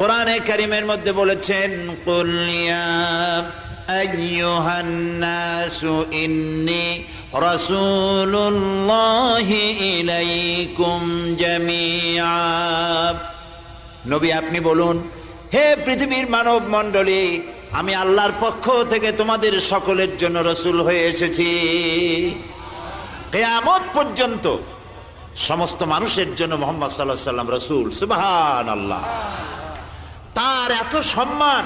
কোরআনে কারিমের মধ্যে বলেছেন ইন্নি নবী, আপনি বলুন, হে পৃথিবীর মানব মণ্ডলী, আমি আল্লাহর পক্ষ থেকে তোমাদের সকলের জন্য রসুল হয়ে এসেছি। কেয়ামত পর্যন্ত সমস্ত মানুষের জন্য মোহাম্মদ সাল্লাহ সাল্লাম রসুল। সুবাহান আল্লাহ তার এত সম্মান।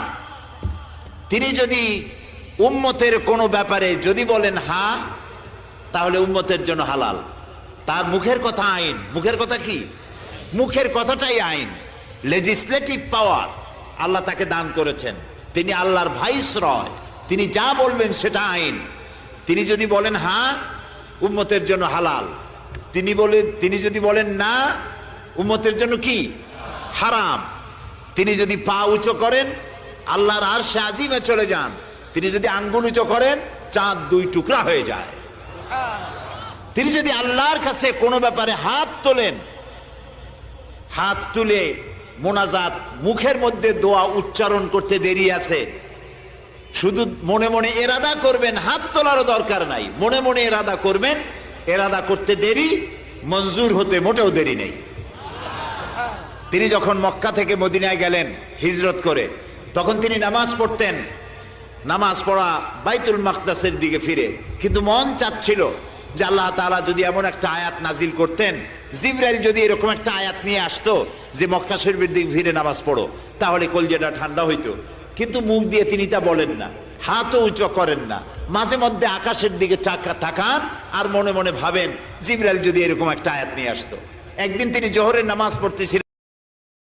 তিনি যদি উম্মতের কোনো ব্যাপারে যদি বলেন, হা তাহলে উম্মতের জন্য হালাল। তার মুখের কথা আইন। মুখের কথা কি? মুখের কথাটাই আইন। লেজিসলেটিভ পাওয়ার আল্লাহ তাকে দান করেছেন। তিনি আল্লাহর ভাইস রয়। তিনি যা বলবেন সেটা আইন। তিনি যদি বলেন হ্যাঁ উম্মতের জন্য হালাল। তিনি বলে তিনি যদি বলেন, না উম্মতের জন্য কি? হারাম। তিনি যদি পা উঁচু করেন, আল্লাহর আর সে আজিমে চলে যান। তিনি যদি আঙ্গুল উঁচু করেন, চাঁদ দুই টুকরা হয়ে যায়। তিনি যদি আল্লাহর কাছে কোনো ব্যাপারে হাত তোলেন, হাত তুলে মোনাজাত মুখের মধ্যে দোয়া উচ্চারণ করতে দেরি আছে। শুধু মনে মনে এরাদা করবেন, হাত তোলারও দরকার নাই। মনে মনে এরাদা করবেন, এরাদা করতে দেরি, মঞ্জুর হতে মোটেও দেরি নেই। তিনি যখন মক্কা থেকে মদিনায় গেলেন, হিজরত করে, তখন তিনি নামাজ পড়তেন। নামাজ পড়া বাইতুল মাকদাসের দিকে ফিরে। কিন্তু মন চাচ্ছিল যে আল্লাহ তাআলা যদি এমন একটা আয়াত নাজিল করতেন, জিব্রাইল যদি এরকম একটা আয়াত নিয়ে আসতো যে মক্কা শরীফের দিকে ফিরে নামাজ পড়ো, তাহলে কলজেটা ঠান্ডা হইতো। কিন্তু মুখ দিয়ে তিনি তা বলেন না, হাতও উঁচু করেন না। মাঝে মধ্যে আকাশের দিকে চাকা তাকান আর মনে মনে ভাবেন, জিব্রাইল যদি এরকম একটা আয়াত নিয়ে আসতো। একদিন তিনি জোহরের নামাজ পড়তেছিলেন